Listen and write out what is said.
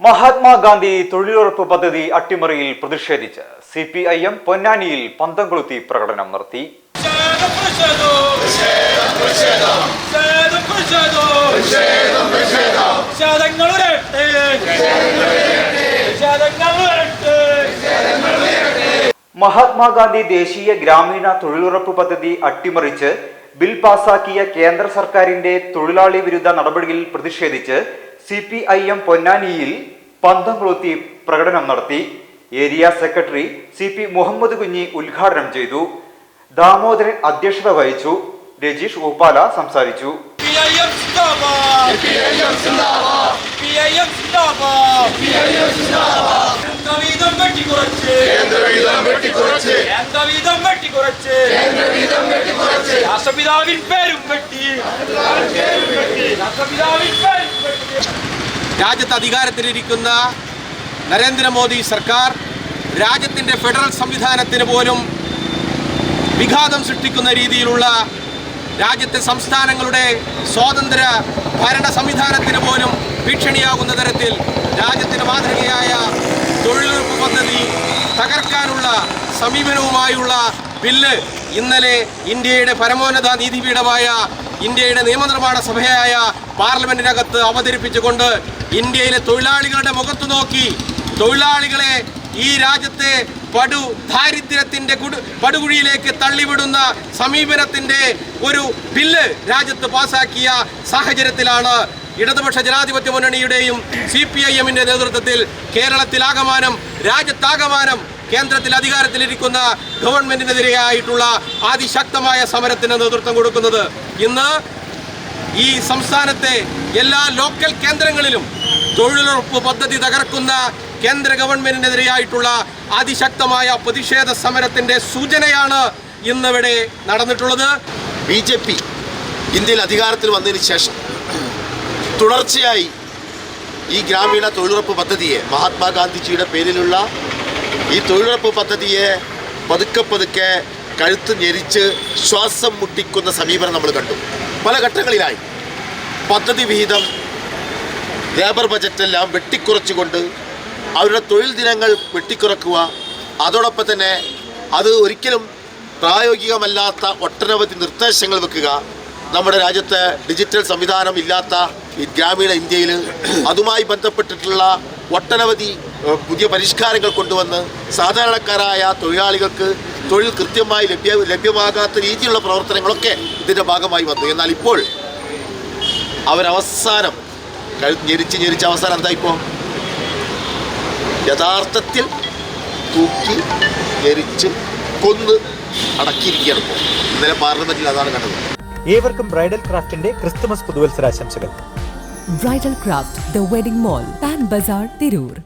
മഹാത്മാഗാന്ധി തൊഴിലുറപ്പ് പദ്ധതി അട്ടിമറിയിൽ പ്രതിഷേധിച്ച് സി പി ഐ എം പൊന്നാനിയിൽ പന്തം കൊളുത്തി പ്രകടനം നടത്തി. മഹാത്മാഗാന്ധി ദേശീയ ഗ്രാമീണ തൊഴിലുറപ്പ് പദ്ധതി അട്ടിമറിച്ച് ബിൽ പാസാക്കിയ കേന്ദ്ര സർക്കാരിന്റെ തൊഴിലാളി വിരുദ്ധ നടപടിയിൽ പ്രതിഷേധിച്ച് സി പി ഐ എം പൊന്നാനിയിൽ പന്തം കൊളുത്തി പ്രകടനം നടത്തി. Area secretary C P Muhammad Kunhi ഉദ്ഘാടനം ചെയ്തു. ദാമോദരൻ അധ്യക്ഷത വഹിച്ചു. രജീഷ് ഗോപാല സംസാരിച്ചു. രാഷ്ട്രപിതാവിൻ പേരും വെട്ടി രാഷ്ട്രപിതാവിൻ പേരും വെട്ടി രാജ്യത്ത് അധികാരത്തിലിരിക്കുന്ന നരേന്ദ്രമോദി സർക്കാർ രാജ്യത്തിന്റെ ഫെഡറൽ സംവിധാനത്തിന് പോലും വിഘാതം സൃഷ്ടിക്കുന്ന രീതിയിലുള്ള രാജ്യത്തെ സംസ്ഥാനങ്ങളുടെ സ്വാതന്ത്ര്യ ഭരണ സംവിധാനത്തിന് പോലും ഭീഷണിയാകുന്ന തരത്തിൽ രാജ്യത്തിന് മാതൃകയായ തൊഴിലുറപ്പ് പദ്ധതി തകർക്കാനുള്ള സമീപനവുമായുള്ള ബില്ല് ഇന്നലെ ഇന്ത്യയുടെ പരമോന്നത നീതിപീഠമായ ഇന്ത്യയുടെ നിയമനിർമ്മാണ സഭയായ പാർലമെന്റിനകത്ത് അവതരിപ്പിച്ചുകൊണ്ട് ഇന്ത്യയിലെ തൊഴിലാളികളുടെ മുഖത്ത് നോക്കി തൊഴിലാളികളെ ഈ രാജ്യത്തെ പടു ദാരിദ്ര്യത്തിന്റെ കുടു പടുകുഴിയിലേക്ക് തള്ളിവിടുന്ന സമീപനത്തിന്റെ ഒരു ബില്ല് രാജ്യത്ത് പാസാക്കിയ സാഹചര്യത്തിലാണ് ഇടതുപക്ഷ ജനാധിപത്യ മുന്നണിയുടെയും സി പി ഐ എമ്മിന്റെ നേതൃത്വത്തിൽ കേരളത്തിലാകമാനം രാജ്യത്താകമാനം കേന്ദ്രത്തിൽ അധികാരത്തിലിരിക്കുന്ന ഗവൺമെന്റിനെതിരെയായിട്ടുള്ള അതിശക്തമായ സമരത്തിന് നേതൃത്വം കൊടുക്കുന്നത്. ഇന്ന് ഈ സംസ്ഥാനത്തെ എല്ലാ ലോക്കൽ കേന്ദ്രങ്ങളിലും തൊഴിലുറപ്പ് പദ്ധതി തകർക്കുന്ന കേന്ദ്ര ഗവൺമെന്റിനെതിരെയായിട്ടുള്ള അതിശക്തമായ പ്രതിഷേധ സമരത്തിന്റെ സൂചനയാണ് ഇന്നിവിടെ നടന്നിട്ടുള്ളത്. ബി ജെ പി ഇന്ത്യയിൽ അധികാരത്തിൽ വന്നതിന് ശേഷം തുടർച്ചയായി ഈ ഗ്രാമീണ തൊഴിലുറപ്പ് പദ്ധതിയെ മഹാത്മാഗാന്ധിജിയുടെ പേരിലുള്ള ഈ തൊഴിലുറപ്പ് പദ്ധതിയെ പതുക്കെ പതുക്കെ കഴുത്ത് ഞെരിച്ച് ശ്വാസം മുട്ടിക്കുന്ന സമീപനം നമ്മൾ കണ്ടു. പല ഘട്ടങ്ങളിലായി. പദ്ധതി വിഹിതം ലേബർ ബജറ്റെല്ലാം വെട്ടിക്കുറച്ചുകൊണ്ട് അവരുടെ തൊഴിൽ ദിനങ്ങൾ വെട്ടിക്കുറക്കുക. അതോടൊപ്പം തന്നെ അത് ഒരിക്കലും പ്രായോഗികമല്ലാത്ത ഒട്ടനവധി നിർദ്ദേശങ്ങൾ വെക്കുക. നമ്മുടെ രാജ്യത്ത് ഡിജിറ്റൽ സംവിധാനം ഇല്ലാത്ത ഗ്രാമീണ ഇന്ത്യയിൽ അതുമായി ബന്ധപ്പെട്ടിട്ടുള്ള ഒട്ടനവധി പുതിയ പരിഷ്കാരങ്ങൾ കൊണ്ടുവന്ന് സാധാരണക്കാരായ തൊഴിലാളികൾക്ക് തൊഴിൽ കൃത്യമായി ലഭ്യ ലഭ്യമാകാത്ത രീതിയിലുള്ള പ്രവർത്തനങ്ങളൊക്കെ ഇതിന്റെ ഭാഗമായി വന്നു. എന്നാൽ ഇപ്പോൾ അവരവസാനം ഞെരിച്ച് ഞെരിച്ച് അവസാനം എന്താ ഇപ്പോൾ യഥാർത്ഥത്തിൽ തൂക്കി ഞെരിച്ച് കൊന്ന് അടക്കിയിരിക്കുകയാണ് ഇപ്പോൾ ഇന്നലെ പാർലമെന്റിൽ അതാണ് കണ്ടത്. ഏവർക്കും ബ്രൈഡൽ ക്രാഫ്റ്റിന്റെ Christmas പുതുവത്സരാശംസകൾ. Bridal craft the wedding mall Pan Bazaar Tirur.